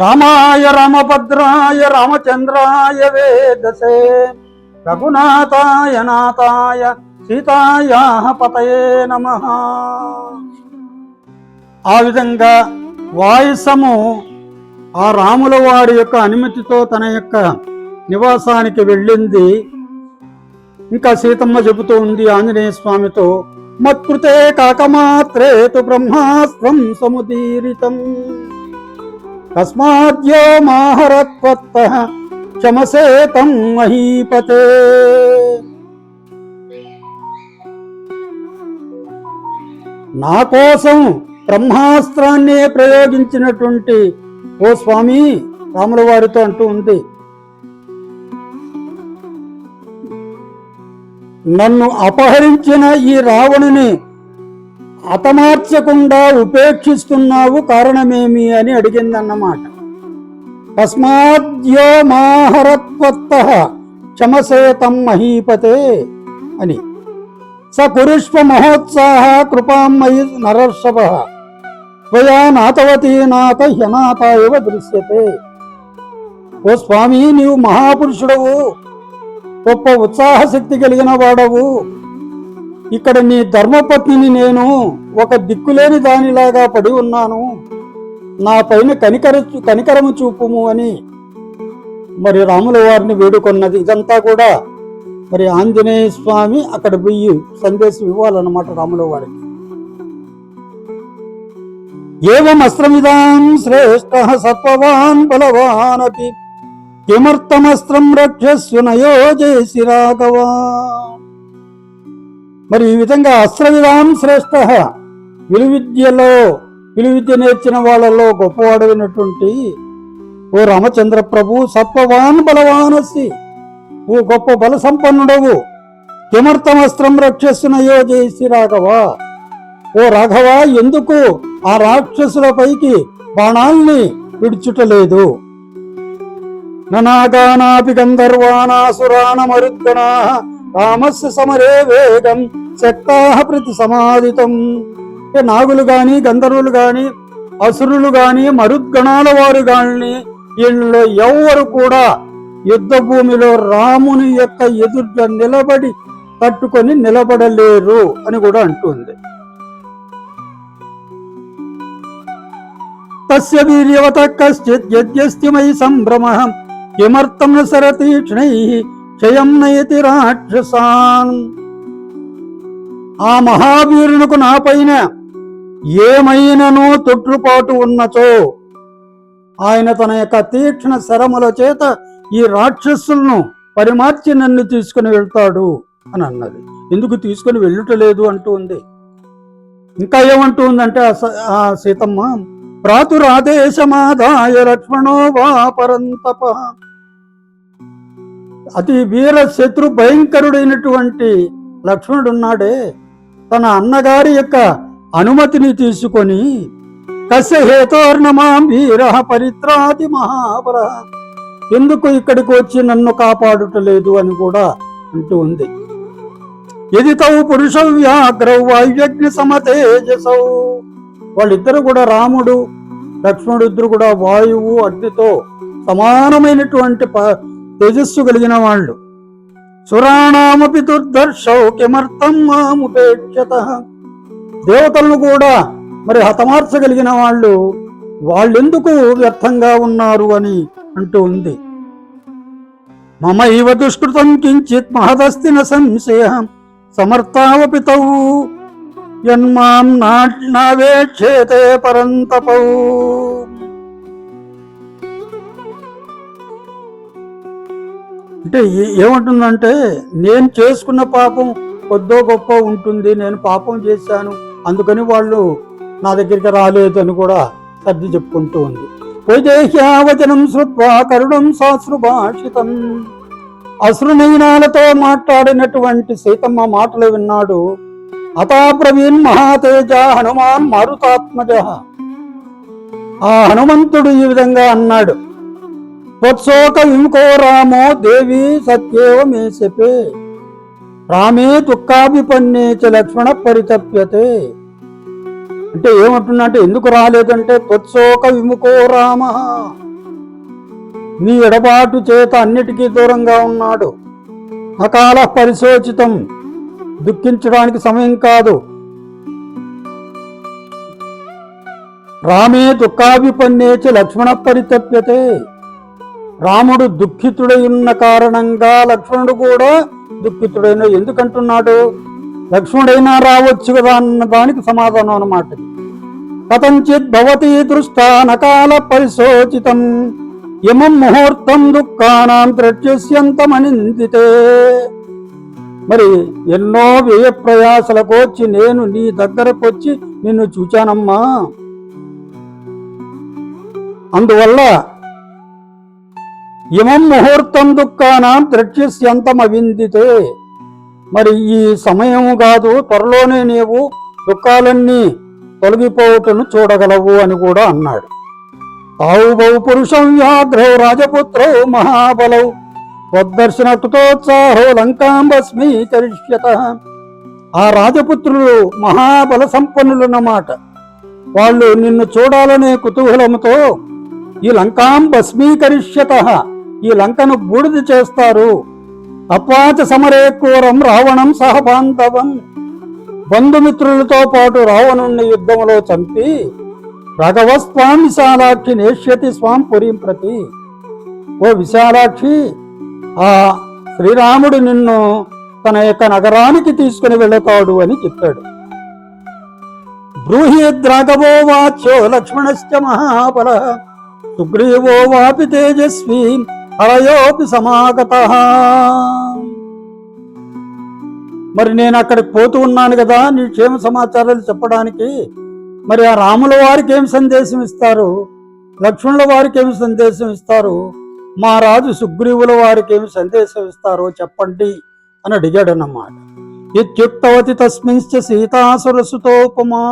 రామాయ రామభద్రాయ రామచంద్రాయ వేదసే. రఘునాథాయ నాథాయ సీతాయా పతయే నమ. ఆ విధంగా వాయుసము ఆ రాముల వారి యొక్క అనుమతితో తన యొక్క నివాసానికి వెళ్ళింది. ఇంకా సీతమ్మ చెబుతూ ఉంది ఆంజనేయ స్వామితో మత్కృతే కాకమాత్రేతు బ్రహ్మాస్త్రం సముదీరితం. తస్మాద్యో మాహరత్వత్త క్షమసేతం మహీపతే నా కోసం బ్రహ్మాస్త్రాన్ని ప్రయోగించినటువంటి ఓ స్వామి రాముల వారితో అంటూ ఉంది. నన్ను అపహరించిన ఈ రావణుని అతమార్చకుండా ఉపేక్షిస్తున్నావు కారణమేమి అని అడిగిందన్నమాట. తస్మాద్యో మాహరత్వత్త క్షమసేతం మహీపతే అని. స కురుష్వ మహోత్సాహ కృపామయి నరర్షభ. త్వయా నాతవతీ నాత హ్యనాత ఇవ దృశ్యతే. ఓ స్వామి నీవు మహాపురుషుడవు. గొప్ప ఉత్సాహశక్తి కలిగిన వాడవు. ఇక్కడ నీ ధర్మపత్నిని నేను ఒక దిక్కులేని దానిలాగా పడి ఉన్నాను. నా పైన కనికర కనికరము చూపుము అని. మరి రాముల వారిని వేడుకొన్నది ఇదంతా కూడా మరి ఆంజనేయ స్వామి అక్కడ పోయి సందేశం ఇవ్వాలన్నమాట రాముల వారికి. ఏవం అస్త్రమిదాం శ్రేష్ఠ సత్వవాన్ బలవాన్ అపి కిమర్థమస్త్రం రక్షస్సు నయోజేసి రాఘవా. మరి ఈ విధంగా అస్త్రవిధాం శ్రేష్ఠ విలువిద్యలో విలువిద్య నేర్చిన వాళ్ళలో గొప్పవాడైనటువంటి ఓ రామచంద్ర ప్రభు సత్వవాన్ బలవానసి ఓ గొప్ప బల సంపన్నుడవు కిమర్థమస్త్రం రక్షస్సున యోజేసి రాఘవా. ఓ రాఘవ ఎందుకు ఆ రాక్షసుల పైకి బాణాల్ని విడుచుటలేదు? ననాగానాపి గంధర్వాణాసురాణ మరుద్గణా రామస్య సమరే వేగం శక్తా ప్రతి సమాధితం నాగులు గాని గంధర్వులు గాని అసురులు గాని మరుద్గణాల వారు గాని వీళ్ళలో ఎవరు కూడా యుద్ధ భూమిలో రాముని యొక్క ఎదుట నిలబడి తట్టుకొని నిలబడలేరు అని కూడా అంటుంది. తస్య వీర్యవత కశ్చిత్ యజ్ఞస్తిమై సంభ్రమ కిమర్థం న సరతీక్ష్ణై జయం నయతి రాక్షసాన్. ఆ మహావీరునకు నా పైన ఏమైనను తొట్టుపాటు ఉన్నచో? ఆయన తన యొక్క తీక్షణ శరముల చేత ఈ రాక్షసులను పరిమార్చి నన్ను తీసుకుని వెళ్తాడు అని అన్నది. ఎందుకు తీసుకుని వెళ్ళుటలేదు అంటూ ఉంది. ఇంకా ఏమంటూ ఉందంటే ఆ సీతమ్మ ప్రాతురాదేశమాదాయ లక్ష్మణో వా పరంతప అతి వీర శత్రు భయంకరుడైనటువంటి లక్ష్మణుడున్నాడే. తన అన్నగారి యొక్క అనుమతిని తీసుకొని కస్య హేతోర్ణమా వీర పరిత్రాతి మహాపర. ఎందుకు ఇక్కడికి వచ్చి నన్ను కాపాడుటలేదు అని కూడా అంటూ ఉంది. ఇది తౌ పురుష వ్యాగ్రౌ వాయుజ్ఞ సమతేజసౌ వాళ్ళిద్దరు కూడా రాముడు లక్ష్మణుడిద్దరు కూడా వాయువు అగ్నితో సమానమైనటువంటి తేజస్సు కలిగిన వాళ్ళు. సురాణామపి దుర్దర్శౌ కిమర్థం మాముపేక్షత. దేవతలను కూడా మరి హతమార్చగలిగిన వాళ్ళు వాళ్ళెందుకు వ్యర్థంగా ఉన్నారు అని అంటూ ఉంది. మమ ఇవ దుష్కృతం కించిత్ మహదస్తి సంశయం. సంశయ సమర్థావపి యన్మాం నా- నావేక్షేతే పరంతపౌ అంటే ఏమంటుందంటే నేను చేసుకున్న పాపం కొద్దో గొప్ప ఉంటుంది నేను పాపం చేశాను అందుకని వాళ్ళు నా దగ్గరికి రాలేదు అని కూడా సర్ది చెప్పుకుంటూ ఉంది. వైదేహ్యావచనం శ్రుత్వా కరుణం శాస్త్రుభాషితం అశ్రునయనాలతో మాట్లాడినటువంటి సీతమ్మ మాటలు విన్నాడు. అతాప్రవీణ్ మహాతేజ హనుమాన్ మారుతాత్మజ. ఆ హనుమంతుడు ఈ విధంగా అన్నాడు. త్వత్సోక విముఖో రామో దేవి సత్యేవ మే రామే దుఃఖాభిపన్నే చ లక్ష్మణ పరితప్యతే. అంటే ఏమంటున్నా అంటే ఎందుకు రాలేదంటే త్వత్సోక విముఖో రామ. నీ ఎడబాటు చేత అన్నిటికీ దూరంగా ఉన్నాడు. అకాల పరిశోచితం. దుఃఖించడానికి సమయం కాదు. రామే దుఃఖాభిపన్నేచి లక్ష్మణ పరితప్యతే. రాముడు దుఃఖితుడై ఉన్న కారణంగా లక్ష్మణుడు కూడా దుఃఖితుడైన ఎందుకంటున్నాడు? లక్ష్మణుడైనా రావచ్చు కదా అన్న దానికి సమాధానం అన్నమాట. కథంచిత్ భవతి దృష్టానకాల పరిశోచితం. యమం ముహూర్తం దుఃఖానాం త్రట్యస్యంతమనిందితే మరి ఎన్నో వ్యయ ప్రయాసలకు వచ్చి నేను నీ దగ్గరకు వచ్చి నిన్ను చూచానమ్మా. అందువల్ల ఇమం ముహూర్తం దుఃఖానాం ద్రక్ష్యంతమవిందితే మరి ఈ సమయము కాదు త్వరలోనే నీవు దుఃఖాలన్నీ తొలగిపోవటను చూడగలవు అని కూడా అన్నాడు. తావు బహు పురుషం వ్యాఘ్రౌ రాజపుత్రౌ మహాబలౌ. వద్దర్శనకృతోత్సాహో లంకాంబస్మి చరిష్యత. ఆ రాజపుత్రులు మహాబల సంపన్నులన్నమాట. వాళ్ళు నిన్ను చూడాలనే కుతూహలంతో ఈ లంకాం భస్మీకరిష్యత ఈ లంకను బూడిద చేస్తారు. అపాచ సమరేకూరం రావణం సహబాంధవం బంధుమిత్రులతో పాటు రావణుణ్ణి యుద్ధములో చంపి రాఘవ స్వాం విశాలాక్షి నేష్యతి స్వాం పురీం ప్రతి. ఓ విశాలాక్షి ఆ శ్రీరాముడు నిన్ను తన యొక్క నగరానికి తీసుకుని వెళతాడు అని చెప్పాడు. బ్రూహీద్రాఘవో వాచ్యో లక్ష్మణశ్చ మహాబల సుగ్రీవో వాపి తేజస్వి హరయోపి సమాగత. మరి నేను అక్కడికి పోతూ ఉన్నాను కదా నీ క్షేమ సమాచారాలు చెప్పడానికి? మరి ఆ రాముల వారికి ఏం సందేశం ఇస్తారు? లక్ష్మణుల వారికి ఏమి సందేశం ఇస్తారు? మా రాజు సుగ్రీవుల వారికి ఏమి సందేశం ఇస్తారో చెప్పండి అని అడిగాడు అన్నమాట ఇత్యుక్తవతి తస్మించ సీతాసురసుతోపమా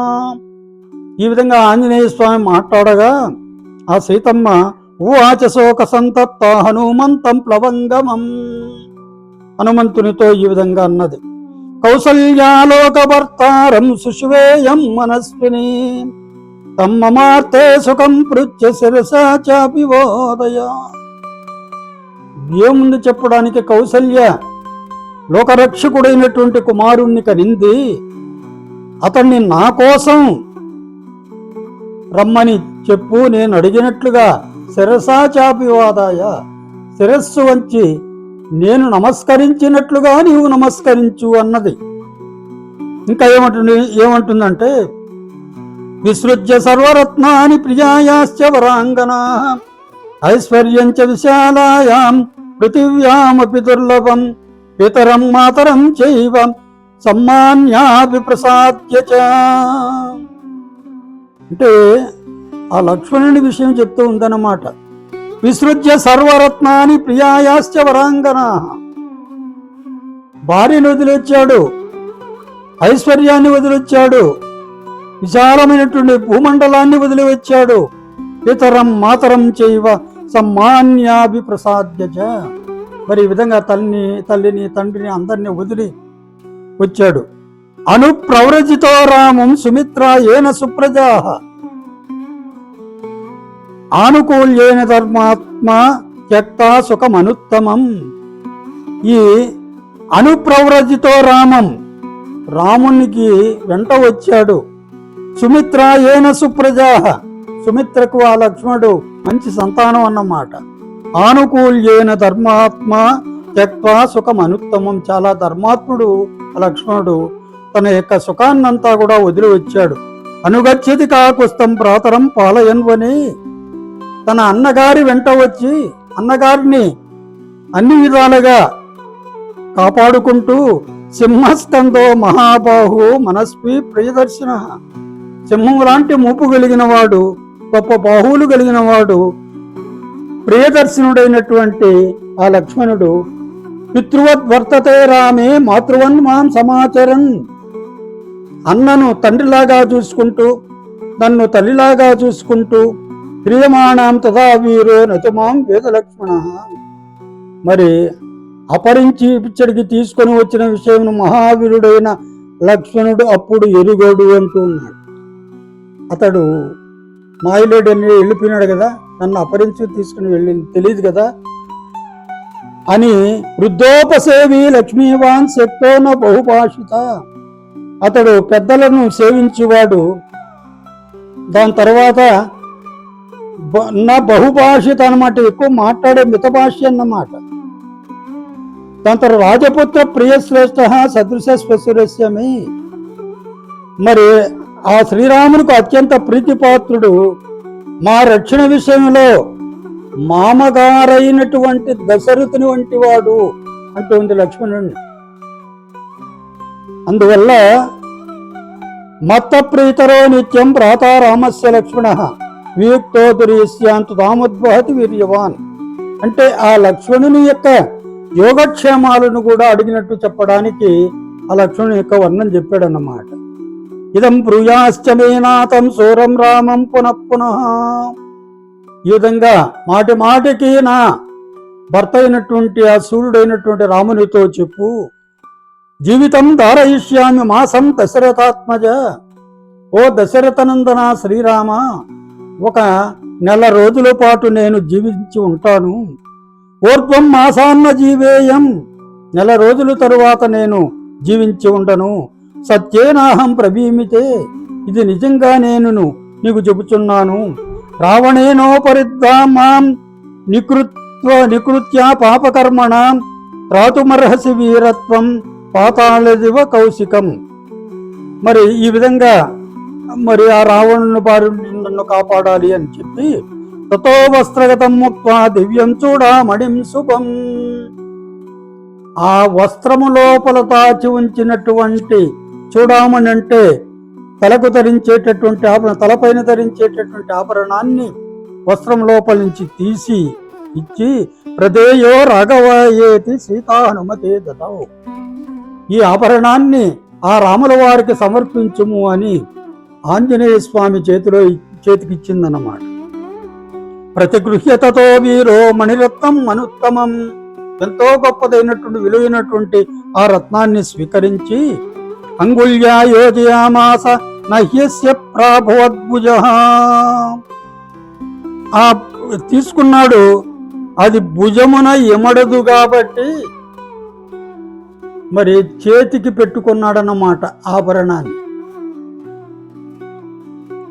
ఈ విధంగా ఆంజనేయ స్వామి మాట్లాడగా ఆ సీతమ్మ ఉవాచ శోక సంతప్త హనుమంతం ప్లవంగమం. హనుమంతునితో ఈ విధంగా అన్నది. కౌసల్యాలోకభర్తారం సుషువేయం మనస్విని. తమ్మమార్తే సుఖం పృచ్ఛ శిరసా చాపివోదయ ఏముంది చెప్పడానికి కౌసల్య? లోకరక్షకుడైనటువంటి కుమారుణ్ణి కనింది. అతన్ని నా కోసం రమ్మని చెప్పు నేను అడిగినట్లుగా శిరసా చాపివాదాయ శిరస్సు వంచి నేను నమస్కరించినట్లుగా నీవు నమస్కరించు అన్నది. ఇంకా ఏమంటుంది ఏమంటుందంటే విసృజ్య సర్వరత్నాని ప్రియాయాశ్చ వరాంగనా ఐశ్వర్యం చ విశాలాయాం పృథివ్యామపి దుర్లభం పితరం మాతరం చైవ సమ్మాన్యాపి ప్రసాద్య అంటే ఆ లక్ష్మణుని విషయం చెప్తూ ఉందన్నమాట. విసృజ్య సర్వరత్నాని ప్రియాయాశ్చ వరాంగనా. భార్యను వదిలొచ్చాడు. ఐశ్వర్యాన్ని వదిలొచ్చాడు. విశాలమైనటువంటి భూమండలాన్ని వదిలివచ్చాడు. ఇతరం మాతరం చేయవ సమ్మాన్యాభి ప్రసాద్యచ మరి ఈ విధంగా తల్లిని తల్లిని తండ్రిని అందరిని వదిలి వచ్చాడు. అనుప్రవ్రజితో రామం సుమిత్ర ఏన సుప్రజా. ఆనుకూల్యేన ధర్మాత్మ త్యక్త సుఖమనుత్తమం. ఈ అనుప్రవ్రజితో రామం రామునికి వెంట వచ్చాడు. సుమిత్ర ఏన సుప్రజా? సుమిత్రకు ఆ లక్ష్మణుడు మంచి సంతానం అన్నమాట. ఆనుకూల్యేన ధర్మాత్మ త్యక్వా సుఖం అనుత్తమం చాలా ధర్మాత్ముడు లక్ష్మణుడు. తన యొక్క సుఖాన్నంతా కూడా వదిలి వచ్చాడు. అనుగచ్చది కాకుస్తం ప్రాతరం పాలయన్వని. తన అన్నగారి వెంట వచ్చి అన్నగారిని అన్ని విధాలుగా కాపాడుకుంటూ సింహస్కందో మహాబాహు మనస్వి ప్రియదర్శన. సింహం లాంటి మూపు కలిగిన వాడు గొప్ప బాహువులు కలిగిన వాడు ప్రియదర్శనుడైనటువంటి ఆ లక్ష్మణుడు. పితృవద్వర్తతే రామే మాతృవన్ మాం సమాచరన్. అన్నను తండ్రిలాగా చూసుకుంటూ నన్ను తల్లిలాగా చూసుకుంటూ క్రియమాణం తదా వీరో నతుమాం వేదలక్ష్మణ. మరి అపరించి పిచ్చడికి తీసుకొని వచ్చిన విషయం మహావీరుడైన లక్ష్మణుడు అప్పుడు ఎరుగోడు అంటూ ఉన్నాడు. అతడు మాయలేడు అని వెళ్ళిపోయినాడు కదా నన్ను అపరించి తీసుకుని వెళ్ళింది తెలియదు కదా అని వృద్ధోపసేవి లక్ష్మీవాన్ శక్తోన బహుభాషిత. అతడు పెద్దలను సేవించేవాడు. దాని తర్వాత నా బహుభాషిత అన్నమాట ఎక్కువ మాట్లాడే మితభాష్య అన్నమాట. దాని తర్వాత రాజపుత్ర ప్రియశ్రేష్ఠ సదృశ స్వసురస్యమి మరి ఆ శ్రీరామునికి అత్యంత ప్రీతిపాత్రుడు మా రక్షణ విషయంలో మామగారైనటువంటి దశరథుని వంటి వాడు అంటుంది లక్ష్మణుడిని అందువల్ల మత్త ప్రీతరో నిత్యం ప్రాతారామస్య లక్ష్మణ. వియుక్తో దుర్యస్యాంతు తాముద్వహతి వీర్యవాన్. అంటే ఆ లక్ష్మణుని యొక్క యోగక్షేమాలను కూడా అడిగినట్టు చెప్పడానికి ఆ లక్ష్మణుని యొక్క వర్ణం చెప్పాడన్నమాట. ఇదం బ్రూయాశ్చమేనాథం సూరం రామం పునః పునః. ఈ విధంగా మాటి మాటికి నా భర్త అయినటువంటి ఆ సూర్యుడైనటువంటి రామునితో చెప్పు. జీవితం ధారయిష్యామి మాసం దశరథాత్మజ. ఓ దశరథనందన శ్రీరామ. ఒక నెల రోజుల పాటు నేను జీవించి ఉంటాను. పూర్వం మాసాన్న జీవేయం. నెల రోజుల తరువాత నేను జీవించి ఉండను. సత్యేనాహం ప్రభీమితే ఇది నిజంగా నేను నీకు చెబుతున్నాను రావణేనోపరిద్దామాం నికృత్వ నికృత్య పాపకర్మణ. రాతుమర్హసి వీరత్వం పాతాళదివ కౌశికం. మరి ఈ విధంగా మరి ఆ రావణుని బారి నన్ను కాపాడాలి అని చెప్పి తతో వస్త్రగతం ముక్వా దివ్యం చూడమణిం శుభం. ఆ వస్త్రము లోపల తాచి ఉంచినటువంటి చూడామణి అంటే తలకు ధరించేటటువంటి ఆభరణ తలపైన ధరించేటటువంటి ఆభరణాన్ని వస్త్రం లోపల నుంచి తీసి ఇచ్చి ప్రదేయో రాఘవయేతి సీతానుమతే దదావు ఈ ఆభరణాన్ని ఆ రాముల వారికి సమర్పించుము అని ఆంజనేయ స్వామి చేతిలో చేతికిచ్చిందన్నమాట. ప్రతిగృహ్యతతో వీరో మణిరత్నం మనుత్తమం ఎంతో గొప్పదైనటువంటి విలువైనటువంటి ఆ రత్నాన్ని స్వీకరించి అంగుళ్యా యోజయామాస నహ్యస్య ప్రాభవద్భుజ. ఆ తీసుకున్నాడు అది భుజమున ఎమడదు కాబట్టి మరి చేతికి పెట్టుకున్నాడన్నమాట ఆభరణాన్ని.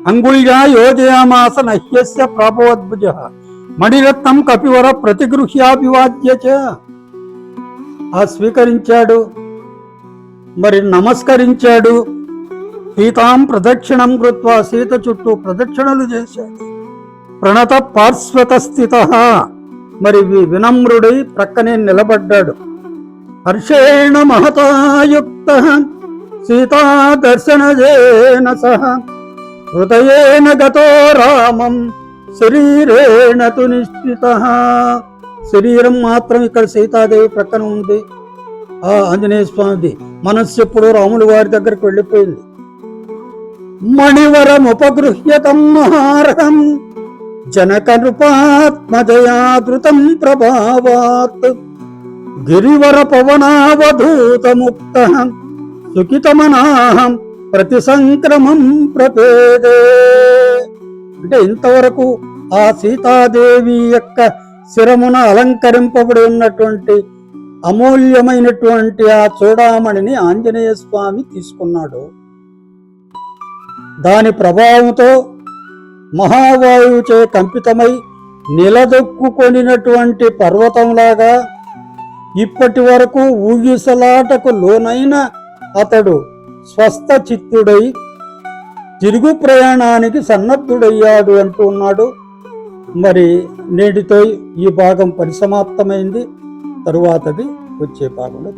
అంగుళ్యా యోజయామాస నహ్యస్య ప్రాభవద్భుజ మణిరత్నం కపివర ప్రతిగృహ్యాభివాద్య ఆ స్వీకరించాడు మరి నమస్కరించాడు సీతాం ప్రదక్షిణం కృత్వా సీత చుట్టూ ప్రదక్షిణలు చేశాడు ప్రణత పార్శ్వత స్థిత మరి వి- వినమ్రుడై ప్రక్కనే నిలబడ్డాడు హర్షేణ మహతాయుక్త సీతా దర్శనజేన సహ హృదయేన గతో రామం శరీరేణ తు నిశ్చిత శరీరం మాత్రం ఇక్కడ సీతాదేవి ప్రక్కన ఉంది. ఆ ఆంజనేయ స్వామిది మనస్సు ఎప్పుడో రాముల వారి దగ్గరికి వెళ్ళిపోయింది. మణివరం ఉపగృహ్యతం మహారహం జనక నృపాత్మజయాదృతం ప్రభావాత్. గిరివర పవనావధూతముక్త సుఖితమనాహం ప్రతి సంక్రమం ప్రపేదే. అంటే ఇంతవరకు ఆ సీతాదేవి యొక్క శిరమున అలంకరింపబడి ఉన్నటువంటి అమూల్యమైనటువంటి ఆ చూడామణిని ఆంజనేయ స్వామి తీసుకున్నాడు. దాని ప్రభావంతో మహావాయువుచే కంపితమై నిలదొక్కుకొనినటువంటి పర్వతంలాగా ఇప్పటి వరకు ఊగిసలాటకు లోనైన అతడు స్వస్థ చిత్తుడై తిరుగు ప్రయాణానికి సన్నద్ధుడయ్యాడు అంటూ ఉన్నాడు. మరి నేటితో ఈ భాగం పరిసమాప్తమైంది. తరువాతది వచ్చే భాగంలో